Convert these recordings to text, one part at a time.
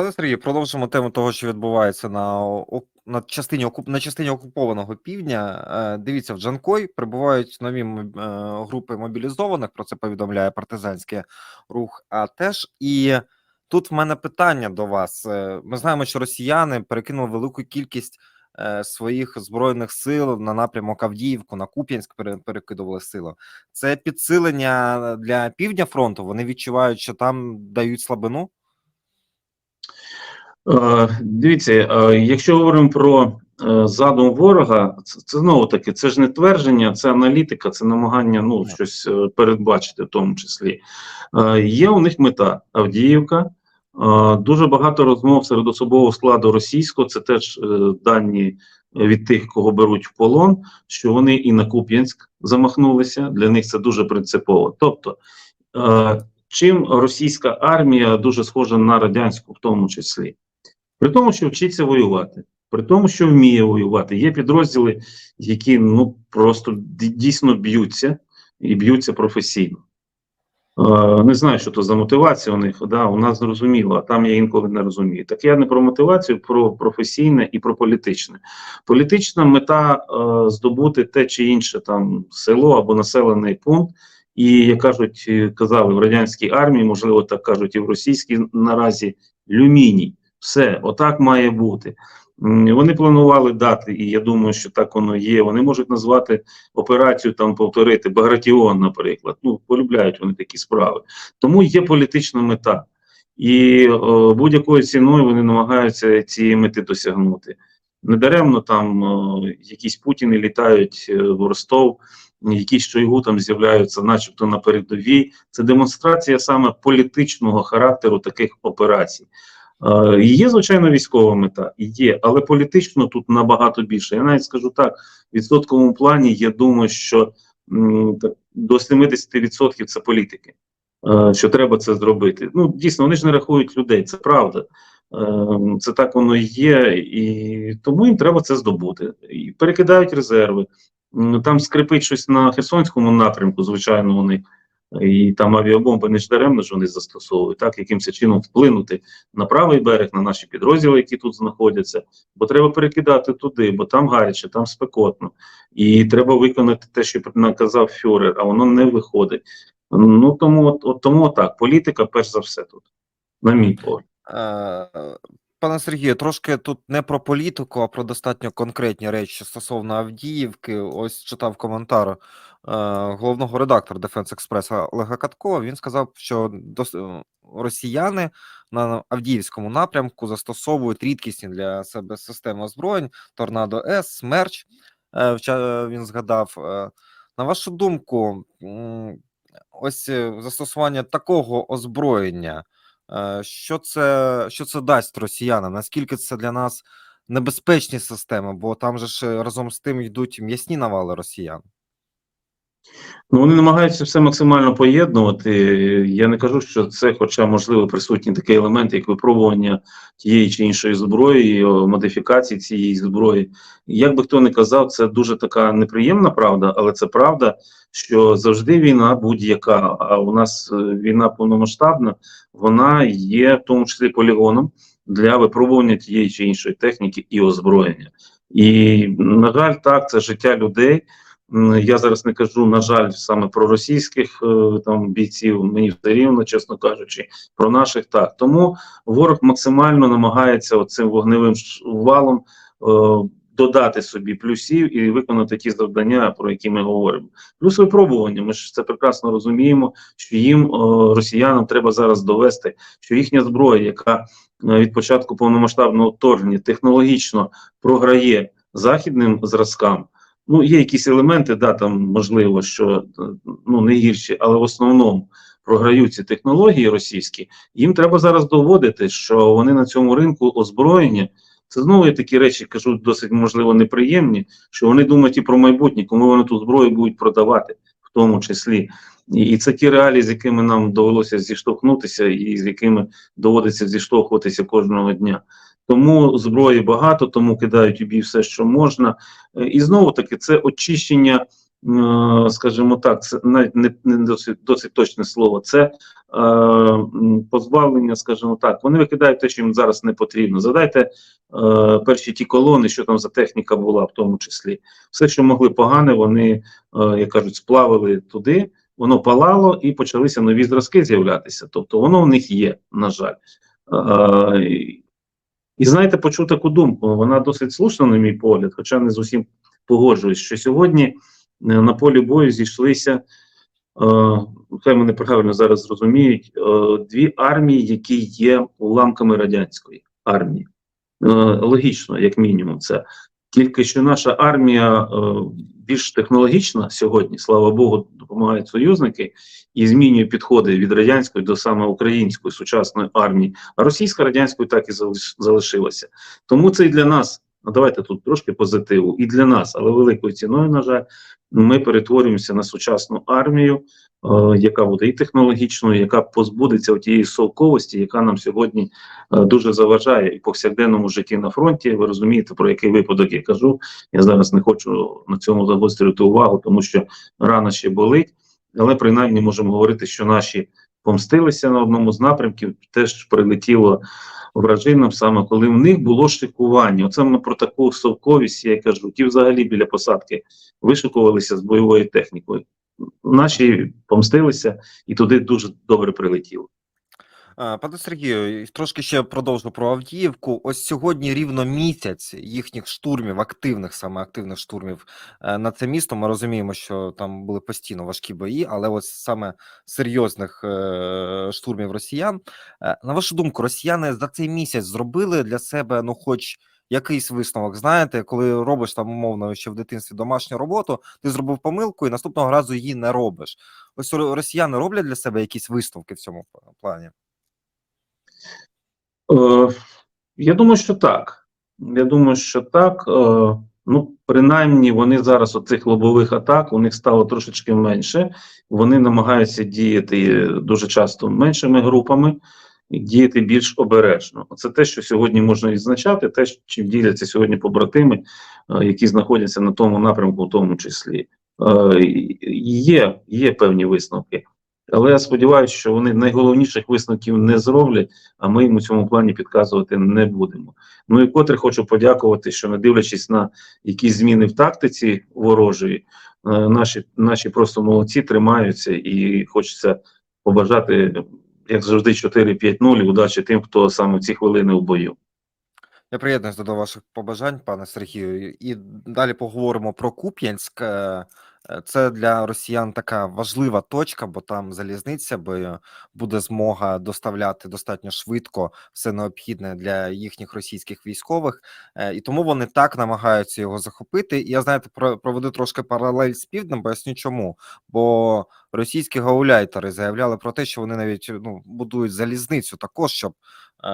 Пане Сергію, продовжимо тему того, що відбувається на, на, частині, на частині окупованого півдня. Е, Дивіться, в Джанкой прибувають нові е, групи мобілізованих, про це повідомляє партизанський рух. А теж і тут в мене питання до вас. Е, Ми знаємо, що росіяни перекинули велику кількість своїх збройних сил на напрямок Авдіївку, на Куп'янськ пере- перекидували сили. Це підсилення для півдня фронту. Вони відчувають, що там дають слабину. Е, Дивіться, е, якщо говоримо про е, задум ворога, це, це знову таки, це ж не твердження, це аналітика, це намагання ну, щось передбачити, в тому числі. Є у них мета Авдіївка. Дуже багато розмов серед особового складу російського, це теж дані від тих, кого беруть в полон, що вони і на Куп'янськ замахнулися. Для них це дуже принципово. Тобто, чим російська армія дуже схожа на радянську, в тому числі. При тому, що вчиться воювати, при тому, що вміє воювати. Є підрозділи, які ну просто дійсно б'ються і б'ються професійно. Е, не знаю, що то за мотивація у них. Да, у нас зрозуміло, а там я інколи не розумію. Так я не про мотивацію, про професійне і про політичне. Політична мета е, здобути те чи інше там село або населений пункт. І як кажуть, е, казали в радянській армії, можливо, так кажуть, і в російській наразі люміній. Все, отак має бути. Вони планували дати, і я думаю, що так воно є. Вони можуть назвати операцію там повторити Багратіон, наприклад. Ну, полюбляють вони такі справи. Тому є політична мета. І будь-якою ціною вони намагаються цієї мети досягнути. Недаремно там о, якісь путіни літають е, в Ростов, якісь Шойгу там з'являються, начебто на передовій. Це демонстрація саме політичного характеру таких операцій. Е, Є, звичайно, військова мета, є, але політично тут набагато більше. Я навіть скажу так: в відсотковому плані я думаю, що до 70% це політики, е, що треба це зробити. Ну, дійсно, вони ж не рахують людей, це правда. Е, Це так воно і є, і тому їм треба це здобути. І перекидають резерви. Там скрипить щось на Херсонському напрямку, звичайно, вони. І там авіабомби не ж даремно ж вони застосовують, так якимось чином вплинути на правий берег, на наші підрозділи, які тут знаходяться, бо треба перекидати туди, бо там гаряче, там спекотно, і треба виконати те, що наказав Фюрер, а воно не виходить. Ну тому от, тому так, політика, перш за все, тут, на мій погляд. Е, Пане Сергію, трошки тут не про політику, а про достатньо конкретні речі стосовно Авдіївки. Ось читав коментар головного редактора Defense Express Олега Каткова. Він сказав, що е, росіяни на Авдіївському напрямку застосовують рідкісні для себе системи озброєнь Торнадо С, Смерч. е, Він згадав. Е, На вашу думку, ось е, застосування такого озброєння. Е, Що це, що це дасть росіянам? Наскільки це для нас небезпечні системи? Бо там же ж е, разом з тим йдуть м'ясні навали росіян. Ну, вони намагаються все максимально поєднувати. Я не кажу, що це, хоча можливо присутній такий елемент, як випробування тієї чи іншої зброї, модифікації цієї зброї. Як би хто не казав, це дуже така неприємна правда, але це правда, що завжди війна будь-яка. А у нас е, війна повномасштабна, вона є в тому числі полігоном для випробування тієї чи іншої техніки і озброєння. І на жаль, так, це життя людей. Я зараз не кажу, на жаль, саме про російських е, там бійців, мені все рівно, чесно кажучи, про наших так. Тому ворог максимально намагається оцим вогневим валом е, додати собі плюсів і виконати ті завдання, про які ми говоримо. Плюс випробування. Ми ж це прекрасно розуміємо, що їм е, росіянам треба зараз довести, що їхня зброя, яка е, від початку повномасштабного вторгнення технологічно програє західним зразкам. Ну, є якісь елементи, да, там можливо, що е, ну не гірші, але в основному програють ці технології російські. Їм треба зараз доводити, що вони на цьому ринку озброєння. Це знову є такі речі, кажу, досить можливо неприємні, що вони думають і про майбутнє, кому вони ту зброю будуть продавати, в тому числі. І, і це ті реалії, з якими нам довелося зіштовхнутися, і з якими доводиться зіштовхуватися кожного дня. Тому зброї багато, тому кидають у все, що можна. Е, І знову таки, це очищення е, скажімо так, це не, досить, досить точне слово, це е, позбавлення, скажімо так, вони викидають те, що їм зараз не потрібно. Задайте перші ті колони, що там за техніка була, в тому числі. Все, що могли погане, вони, як кажуть, сплавили туди, воно палало і почалися нові зразки з'являтися. Тобто воно в них є, на жаль. І- знаєте, почув таку думку, вона досить слушна, на мій погляд, хоча не з усім погоджуюсь, що сьогодні е, на полі бою зійшлися, е, хай мене правильно зараз зрозуміють, е, дві армії, які є уламками радянської армії. Логічно, як мінімум, це. Тільки що наша армія більш технологічна сьогодні, слава Богу, допомагають союзники і змінює підходи від радянської до саме української сучасної армії. А російська радянською так і залиш- залишилася. Тому це і для нас. Ну, давайте тут трошки позитиву, і для нас, але великою ціною, на жаль, ми перетворюємося на сучасну армію, яка буде і технологічною, яка позбудеться тієї совковості, яка нам сьогодні е, дуже заважає і повсякденному житті на фронті. Ви розумієте, про який випадок я кажу. Я зараз не хочу на цьому загострювати увагу, тому що рана ще болить, але принаймні можемо говорити, що наші помстилися на одному з напрямків, теж прилетіло вражинам, саме коли в них було шикування. Оце ми про таку совковість, я кажу. Ті взагалі біля посадки вишикувалися з бойовою технікою. Наші помстилися і туди дуже добре прилетіло. Е, Пане Сергію, трошки ще продовжу про Авдіївку. Ось сьогодні рівно місяць їхніх штурмів, активних саме активних штурмів е, на це місто. Ми розуміємо, що там були постійно важкі бої, але ось саме серйозних е, штурмів росіян. На вашу думку, росіяни за цей місяць зробили для себе, ну, хоч якийсь висновок. Знаєте, коли робиш там умовно ще в дитинстві домашню роботу, ти зробив помилку і наступного разу її не робиш. Ось росіяни роблять для себе якісь висновки в цьому плані. Е, я думаю, що так. Я думаю, що так. Е, ну, принаймні, вони зараз оцих лобових атак у них стало трошечки менше. Вони намагаються діяти дуже часто меншими групами, діяти більш обережно. Це те, що сьогодні можна відзначати, те, чим діляться сьогодні побратими, е, які знаходяться на тому напрямку, в тому числі. Е, є, є певні висновки. Але я сподіваюся, що вони найголовніших висновків не зроблять, а ми їм у цьому плані підказувати не будемо. Ну і котре хочу подякувати, що не дивлячись на якісь зміни в тактиці ворожої, е, наші, наші просто молодці тримаються і хочеться побажати, як завжди, 4-5-0 удачі тим, хто саме в ці хвилини в бою. Я приєднуюсь до ваших побажань, пане Сергію. І далі поговоримо про Куп'янськ. Е, Це для росіян така важлива точка, бо там залізниця, бо буде змога доставляти достатньо швидко все необхідне для їхніх російських військових, Е, і тому вони так намагаються його захопити. І я знаєте, про- проведу трошки паралель з півднем, поясню чому. Бо російські гауляйтери заявляли про те, що вони навіть ну будують залізницю також, щоб е,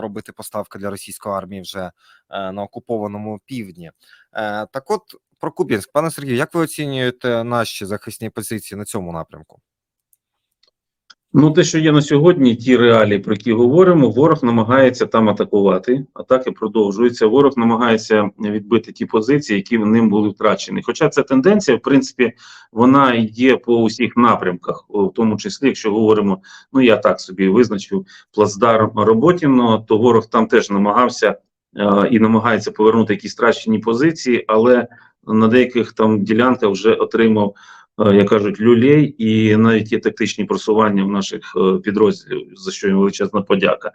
робити поставки для російської армії вже е, на окупованому півдні. Е, так, от про Куп'янськ, пане Сергію, як ви оцінюєте наші захисні позиції на цьому напрямку? Ну, те, що є на сьогодні, ті реалії, про які говоримо, ворог намагається там атакувати. Атаки продовжуються. Ворог намагається відбити ті позиції, які в ним були втрачені. Хоча ця тенденція, в принципі, вона є по усіх напрямках, в тому числі, якщо говоримо, ну я так собі визначив плацдарм Роботіно, то ворог там теж намагався е, і намагається повернути якісь втрачені позиції, але на деяких там ділянках вже отримав е, як кажуть, люлей, і навіть є тактичні просування в наших е, підрозділів, за що їм величезна подяка.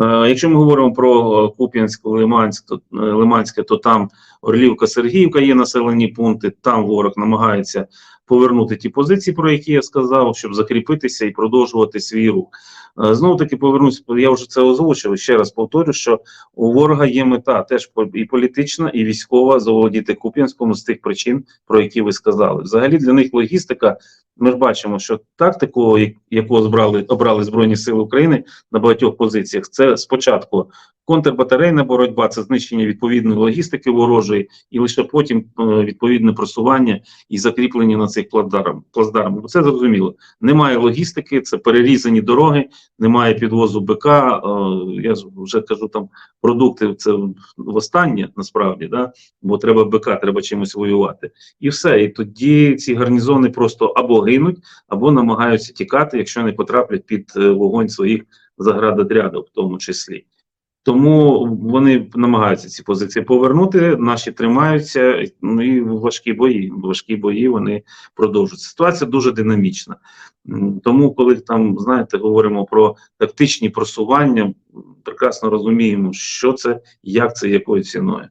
Е, Якщо ми говоримо про Куп'янськ, Лиманськ, то Лиманське, то там Орлівка, Сергіївка є населені пункти. Там ворог намагається повернути ті позиції, про які я сказав, щоб закріпитися і продовжувати свій рух. Е, Знову таки повернусь, я вже це озвучив. Ще раз повторю, що у ворога є мета теж і політична, і військова заволодіти Куп'янському з тих причин, про які ви сказали. Взагалі для них логістика. Ми ж бачимо, що тактику, яку обрали, обрали Збройні Сили України на багатьох позиціях, це спочатку контрбатарейна боротьба, це знищення відповідної логістики ворожої, і лише потім е, відповідне просування і закріплення на цих плацдарм- плацдармах. Бо Це зрозуміло. Немає логістики, це перерізані дороги, немає підвозу БК. е, Я вже кажу, там продукти це востаннє насправді, да? бо треба БК, треба чимось воювати. І все. І тоді ці гарнізони просто або гинуть, або намагаються тікати, якщо не потраплять під е, вогонь своїх заградотрядів, в тому числі. Тому вони намагаються ці позиції повернути. Наші тримаються. Ну і важкі бої. Важкі бої вони продовжуються. Ситуація дуже динамічна. Тому, коли там знаєте, говоримо про тактичні просування, прекрасно розуміємо, що це, як це, якою ціною.